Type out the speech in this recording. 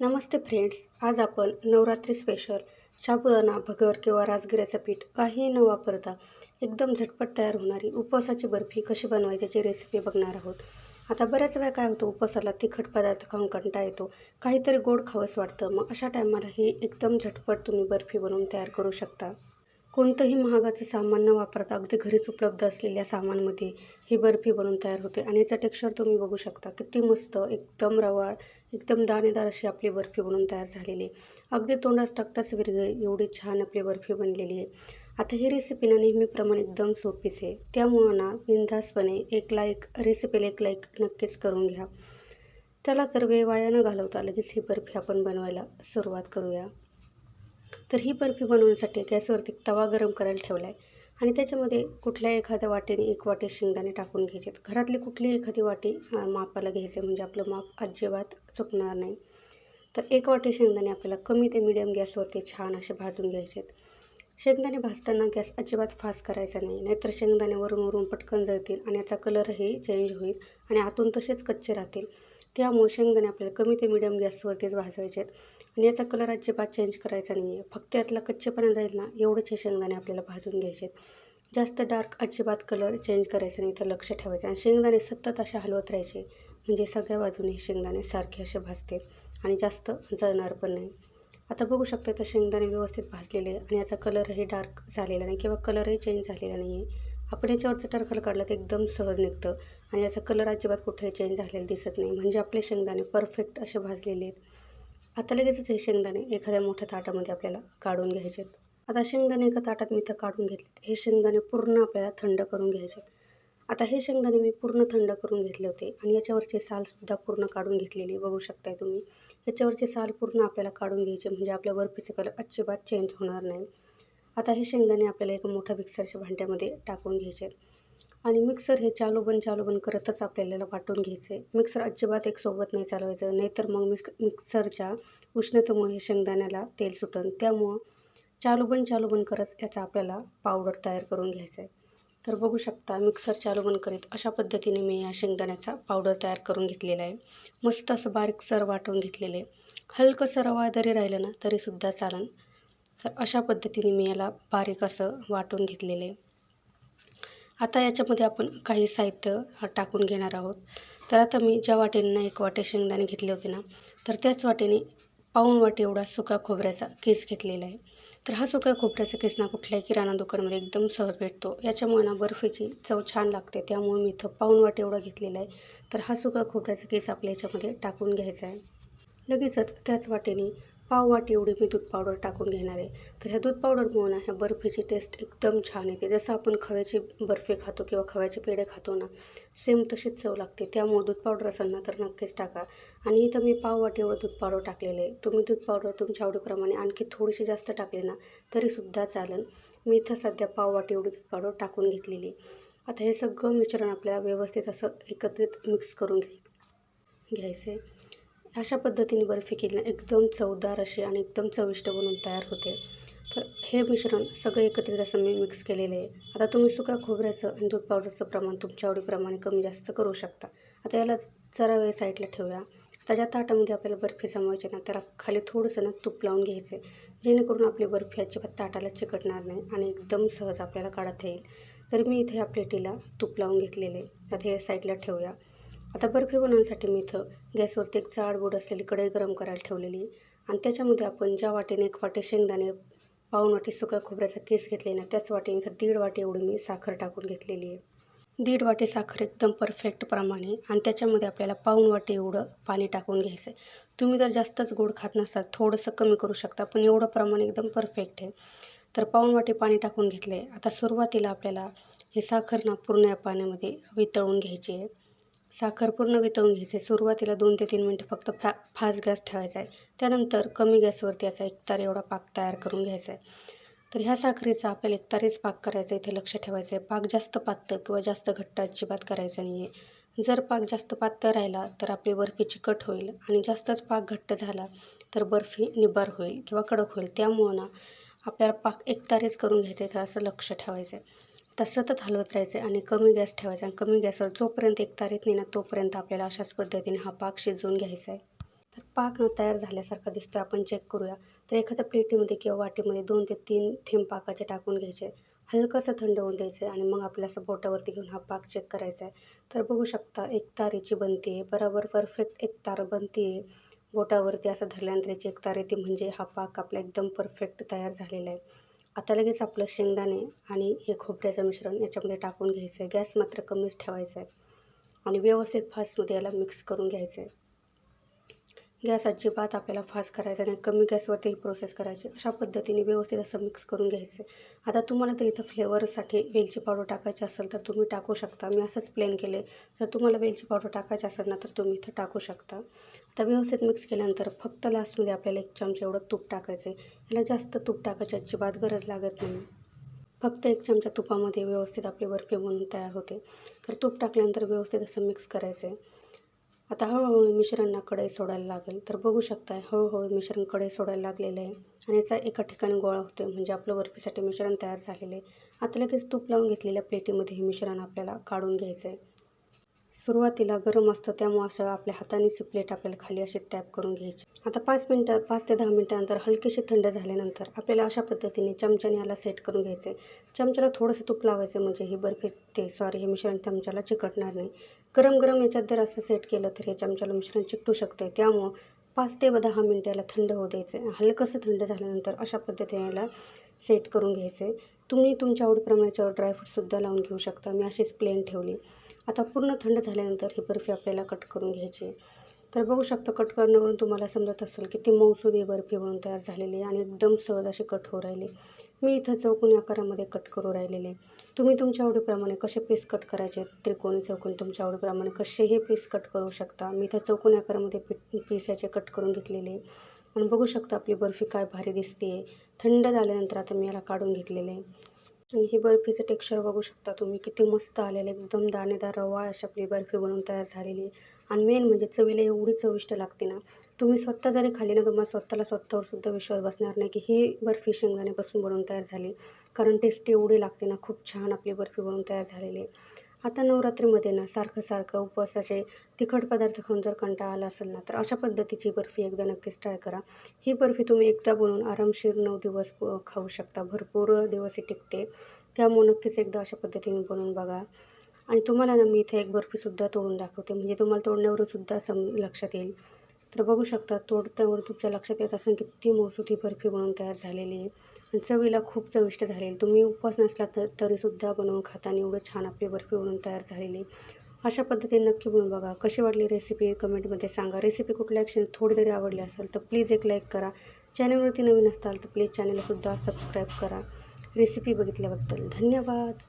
नमस्ते friends आज आपण Navratri special साबुदाणा भगर किंवा राजगिऱ्याचं पीठ काहीही न वापरता एकदम झटपट तयार होणारी उपवासाची बर्फी कशी बनवायची याची रेसिपी बघणार आहोत. आता बऱ्याच वेळा काय होतं उपवासाला तिखट पदार्थ खाऊन कंटा येतो काहीतरी गोड खावंसं वाटतं. मग अशा टायमाला ही एकदम झटपट तुम्ही बर्फी बनवून तयार करू शकता. कोणतंही महागाचं सामान न वापरता अगदी घरीच उपलब्ध असलेल्या सामानमध्ये ही बर्फी बनवून तयार होते. आणि याचं टेक्स्चर तुम्ही बघू शकता. किती मस्त एकदम रवाळ एकदम दाणेदार अशी आपली बर्फी बनवून तयार झालेली आहे. अगदी तोंडास टाकताच विरघळेल एवढी छान आपली बर्फी बनलेली आहे. आता ही रेसिपी ना नेहमीप्रमाणे एकदम सोपीच आहे. त्यामुळं ना बिनधास्तपणे एक लाईक रेसिपीला एक लाईक नक्कीच करून घ्या. चला तर वेळ वाया न घालवता लगेच ही बर्फी आपण बनवायला सुरुवात करूया. तर ही बर्फी बनवण्यासाठी गॅसवरती तवा गरम करायला ठेवला आहे आणि त्याच्यामध्ये कुठल्या एखाद्या वाटीने एक वाटी शेंगदाणे टाकून घ्यायचे घरातली कुठली एखादी वाटी मापाला घ्यायचे म्हणजे आपलं माप अजिबात चुकणार नाही. तर एक वाटी शेंगदाणे आपल्याला कमी ते मिडियम गॅसवरती छान असे भाजून घ्यायचे आहेत शेंगदाणे भाजताना गॅस अजिबात फास्ट करायचा नाही नाहीतर शेंगदाणे वरून वरून पटकन जळतील आणि याचा कलरही चेंज होईल आणि आतून तसेच कच्चे राहतील. त्यामुळे शेंगदाणे आपल्याला कमी ते मिडियम गॅसवरतीच भाजायचे आहेत. आणि याचा कलर अजिबात चेंज करायचा नाही आहे फक्त यातला कच्चेपणा जाईल ना एवढेच हे शेंगदाणे आपल्याला भाजून घ्यायचे आहेत. जास्त डार्क अजिबात कलर चेंज करायचा नाही तर लक्ष ठेवायचं. आणि शेंगदाणे सतत असे हलवत राहायचे. म्हणजे सगळ्या बाजूने हे शेंगदाणे सारखे असे भाजते. आणि जास्त जळणार पण नाही. आता बघू शकता तर शेंगदाणे व्यवस्थित भाजलेले आहे आणि याचा कलरही डार्क झालेला नाही किंवा कलरही चेंज झालेला नाही आहे आपण याच्यावरचं टरफल काढलं तर एकदम सहज निघतं. आणि याचा कलर अजिबात कुठेही चेंज झालेला दिसत नाही. म्हणजे आपले शेंगदाणे परफेक्ट असे भाजलेले आहेत. आता लगेचच हे शेंगदाणे एखाद्या मोठ्या ताटामध्ये आपल्याला काढून घ्यायचे आहेत आता शेंगदाणे एका ताटात मी इथं काढून घेतलेत. हे शेंगदाणे पूर्ण आपल्याला थंड करून घ्यायचे आहेत. आता हे शेंगदाणे मी पूर्ण थंड करून घेतले होते. आणि याच्यावरचे सालसुद्धा पूर्ण काढून घेतलेली बघू शकताय तुम्ही. याच्यावरचे साल पूर्ण आपल्याला काढून घ्यायचे म्हणजे आपल्या बर्फीचे कलर अजिबात चेंज होणार नाही आता हे शेंगदाणे आपल्याला एका मोठ्या मिक्सरच्या भांड्यामध्ये टाकून घ्यायचे आहेत. आणि मिक्सर हे चालू बंद चालू बंद करतच आपल्याला वाटून घ्यायचं आहे. मिक्सर अजिबात एक सोबत नाही चालवायचं. नाहीतर मग मिक्स मिक्सरच्या उष्णतेमुळे हे शेंगदाण्याला तेल सुटन. त्यामुळं चालू बंद चालू बंद करत याचा आपल्याला पावडर तयार करून घ्यायचा आहे. तर बघू शकता मिक्सर चालू बंद करीत अशा पद्धतीने मी या शेंगदाण्याचा पावडर तयार करून घेतलेला आहे. मस्त असं बारीक सर वाटून घेतलेलं आहे. हलकंसं रवा जरी राहिलं ना तरीसुद्धा चालन. तर अशा पद्धतीने मी याला बारीक असं वाटून घेतलेलं आहे. आता याच्यामध्ये आपण काही साहित्य टाकून घेणार आहोत. तर आता मी ज्या वाटेने ना एक वाटे शेंगदाणे घेतले होते ना तर त्याच वाटेने पाऊण वाटे एवढा सुका खोबऱ्याचा केस घेतलेला आहे. तर हा सुका खोबऱ्याचा केस ना कुठल्याही किराणा दुकानामध्ये एकदम सहज भेटतो. याच्यामुळे ना बर्फीची चव छान लागते त्यामुळे मी इथं पाऊण वाटे एवढा घेतलेला आहे. तर हा सुका खोबऱ्याचा केस आपल्या याच्यामध्ये टाकून घ्यायचा आहे. लगेचच त्याच वाटेने पाववाटी एवढी मी दूध पावडर टाकून घेणार आहे. तर ह्या दूध पावडरमुळे ना ह्या बर्फीची टेस्ट एकदम छान येते. जसं आपण खव्याची बर्फी खातो किंवा खव्याचे पेढे खातो ना सेम तशीच चव लागते. त्यामुळे दूध पावडर असेल ना तर नक्कीच टाका. आणि इथं मी पाववाटी एवढं दूध पावडर टाकलेलं आहे. तुम्ही दूध पावडर तुमच्या आवडीप्रमाणे आणखी थोडीशी जास्त टाकली ना तरीसुद्धा चालेल. मी इथं सध्या पाववाटी एवढी दूध पावडर टाकून घेतलेली आता हे सगळं मिश्रण आपल्याला व्यवस्थित असं एकत्रित मिक्स करून घे घ्यायचं आहे अशा पद्धतीने बर्फी केली ना एकदम चवदार अशी आणि एकदम चविष्ट बनून तयार होते. तर हे मिश्रण सगळं एकत्रित असं मी मिक्स केलेलं आहे. आता तुम्ही सुका खोबऱ्याचं आणि दूध पावडरचं प्रमाण तुमच्या आवडीप्रमाणे कमी जास्त करू शकता. आता याला जरा वेळ साईडला ठेवूया. आता ज्या ताटामध्ये आपल्याला बर्फी जमवायची ना त्याला खाली थोडंसं ना तूप लावून घ्यायचं. जेणेकरून आपली बर्फी अजिबात ताटाला चिकटणार नाही आणि एकदम सहज आपल्याला काढता येईल. तर मी इथे या प्लेटीला तूप लावून घेतलेले आता हे साईडला ठेवूया. आता बर्फी बनवण्यासाठी मी इथं गॅसवरती एक जाड बोट असलेली कढई गरम करायला ठेवलेली आणि त्याच्यामध्ये आपण ज्या वाटेने एक वाटी शेंगदाणे पाऊन वाटी सुक्या खोबऱ्याचा केस घेतले ना त्याच वाटीने इथं दीड वाटी एवढी मी साखर टाकून घेतलेली आहे. दीड वाटी साखर एकदम परफेक्ट प्रमाणे आणि त्याच्यामध्ये आपल्याला पाऊण वाटी एवढं पाणी टाकून घ्यायचं आहे तुम्ही जर जास्तच गोड खात नसाल थोडंसं कमी करू शकता पण एवढं प्रमाण एकदम परफेक्ट आहे. तर पाऊण वाटी पाणी टाकून घेतलं आहे आता सुरुवातीला आपल्याला हे साखर ना पूर्ण या पाण्यामध्ये वितळून घ्यायची आहे. साखर पूर्ण वितळून घ्यायचे. सुरुवातीला दोन ते तीन मिनटं फक्त फा फास्ट गॅस ठेवायचा आहे. त्यानंतर कमी गॅसवरती याचा एकतार एवढा पाक तयार करून घ्यायचा आहे. तर ह्या साखरेचा आपल्याला एकतारेच पाक करायचा इथे लक्ष ठेवायचं आहे. पाक जास्त पातळ किंवा जास्त घट्ट अजिबात करायचं नाही आहे. जर पाक जास्त पातळ राहिला तर आपली बर्फी चिकट होईल आणि जास्तच पाक घट्ट झाला तर बर्फी निबार होईल किंवा कडक होईल. त्यामुळं ना आपल्याला पाक एकतारेच करून घ्यायचं आहे. तर असं लक्ष ठेवायचं आहे. तर सतत हलवत राहायचं आहे आणि कमी गॅस ठेवायचा आणि कमी गॅसवर जोपर्यंत एक तारीत नाही ना तोपर्यंत आपल्याला अशाच पद्धतीने हा पाक शिजवून घ्यायचा आहे. तर पाक न तयार झाल्यासारखा दिसतो आपण चेक करूया. तर एखाद्या प्लेटीमध्ये किंवा वाटीमध्ये दोन ते तीन थेंब पाकाचे टाकून घ्यायचे. हलकंसं थंड होऊन द्यायचं आहे आणि मग आपल्याला असं बोटावरती घेऊन हा पाक चेक करायचा आहे. तर बघू शकता एक तारेची बनते आहे. बरोबर परफेक्ट एक तार बनते आहे. बोटावरती असं धरल्यानंतर एक तार येते. म्हणजे हा पाक आपला एकदम परफेक्ट तयार झालेला आहे. आता लगेच आपलं शेंगदाणे आणि हे खोबऱ्याचं मिश्रण याच्यामध्ये टाकून घ्यायचं आहे. गॅस मात्र कमीच ठेवायचा आहे. आणि व्यवस्थित फास्टमध्ये याला मिक्स करून घ्यायचं आहे. गॅस अजिबात आपल्याला फास्ट करायचा नाही कमी गॅसवरती ही प्रोसेस करायची. अशा पद्धतीने व्यवस्थित असं मिक्स करून घ्यायचं. आता तुम्हाला तर इथं फ्लेवरसाठी वेलची पावडर टाकायची असेल तर तुम्ही टाकू शकता. मी असंच प्लेन केले जर तुम्हाला वेलची पावडर टाकायची असेल ना तर तुम्ही इथं टाकू शकता. आता व्यवस्थित मिक्स केल्यानंतर फक्त लास्टमध्ये आपल्याला एक चमचा एवढं तूप टाकायचं आहे याला जास्त तूप टाकायची अजिबात गरज लागत नाही. फक्त एक चमचा तुपामध्ये व्यवस्थित आपली बर्फी म्हणून तयार होते. तर तूप टाकल्यानंतर व्यवस्थित असं मिक्स करायचं आहे आता हळूहळू मिश्रणना कढई सोडायला लागेल. तर बघू शकताय हळूहळू मिश्रण कढई सोडायला लागलेलं आहे. आणि याचा एका ठिकाणी गोळा होतो म्हणजे आपलं बर्फीसाठी मिश्रण तयार झालेलं आहे. आता लगेच तूप लावून घेतलेल्या प्लेटीमध्ये हे मिश्रण आपल्याला काढून घ्यायचं आहे सुरुवातीला गरम असतं त्यामुळे असं आपल्या हातानेच प्लेट आपल्याला खाली अशी टॅप करून घ्यायची. आता पाच मिनटं पाच ते दहा मिनटानंतर हलकीशी थंड झाल्यानंतर आपल्याला अशा पद्धतीने चमच्याने याला सेट करून घ्यायचे. चमच्याला थोडंसं तूप लावायचं म्हणजे ही बर्फी ते सॉरी हे मिश्रण चमच्याला चिकटणार नाही. गरम गरम याच्यात जर असं सेट केलं तर हे चमच्याला मिश्रण चिकटू शकतं त्यामुळं पाच ते दहा मिनटं याला थंड होऊ द्यायचं. हलकंसं थंड झाल्यानंतर अशा पद्धतीने याला सेट करून घ्यायचे. तुम्ही तुमच्या आवडीप्रमाणे याच्यावर ड्रायफ्रूटसुद्धा लावून घेऊ शकता. मी अशीच प्लेन ठेवली. आता पूर्ण थंड झाल्यानंतर ही बर्फी आपल्याला कट करून घ्यायची. तर बघू शकता कट करण्यावरून तुम्हाला समजत असेल किती मौसूद ही बर्फी म्हणून तयार झालेली आहे आणि एकदम सहज अशी कट होऊ राहिली. मी इथं चौकोनी आकारामध्ये कट करू राहिलेले तुम्ही तुमच्या आवडीप्रमाणे कसे पीस कट करायचे त्रिकोणी चौकोनी तुमच्या आवडीप्रमाणे कसेही पीस कट करू शकता. मी इथं चौकोनी आकारामध्ये पी पीस याचे कट करून घेतलेले आपण बघू शकता आपली बर्फी काय भारी दिसते. आहे थंड झाल्यानंतर आता मी याला काढून घेतलेले आणि ही बर्फीचं टेक्स्चर बघू शकता तुम्ही किती मस्त आलेलं एकदम दाणेदार रवा अशी आपली बर्फी बनवून तयार झालेली आहे. आणि मेन म्हणजे चवीला एवढी चविष्ट लागते ना. तुम्ही स्वतः जरी खाली ना तुम्हाला स्वतःला स्वतःवर सुद्धा विश्वास बसणार नाही की ही बर्फी शेंगदाण्यापासून बनवून तयार झाली कारण टेस्ट एवढी लागते ना खूप छान आपली बर्फी बनवून तयार झालेली आहे. आता नवरात्रीमध्ये ना सारखं सारखं उपवासाचे तिखट पदार्थ खाऊन जर कंटाळा आला असेल ना तर अशा पद्धतीची बर्फी एकदा नक्कीच ट्राय करा. ही बर्फी तुम्ही एकदा बनवून आरामशीर नऊ दिवस खाऊ शकता. भरपूर दिवस ही टिकते. त्यामुळे नक्कीच एकदा अशा पद्धतीने बनवून बघा. आणि तुम्हाला ना मी इथे एक बर्फीसुद्धा तोडून दाखवते. म्हणजे तुम्हाला तोडण्यावरून सुद्धा सम लक्षात येईल. तर बघू शकता तोडत्यावर तुमच्या लक्षात येत असेल किती मौसूद ही बर्फी बनवून तयार झालेली आहे. चवीला खूप चविष्ट झालेली. तुम्ही उपवास नसला तर तरीसुद्धा बनवून खाताना एवढं छान आपली बर्फी बनवून तयार झालेली. अशा पद्धतीने नक्की बनवून बघा. कशी वाटली रेसिपी कमेंटमध्ये सांगा. रेसिपी कुठल्या ॲक्शन थोडी जरी आवडली असेल तर प्लीज एक लाईक करा. चॅनलवरती नवीन असाल तर प्लीज चॅनलसुद्धा सबस्क्राईब करा. रेसिपी बघितल्याबद्दल धन्यवाद.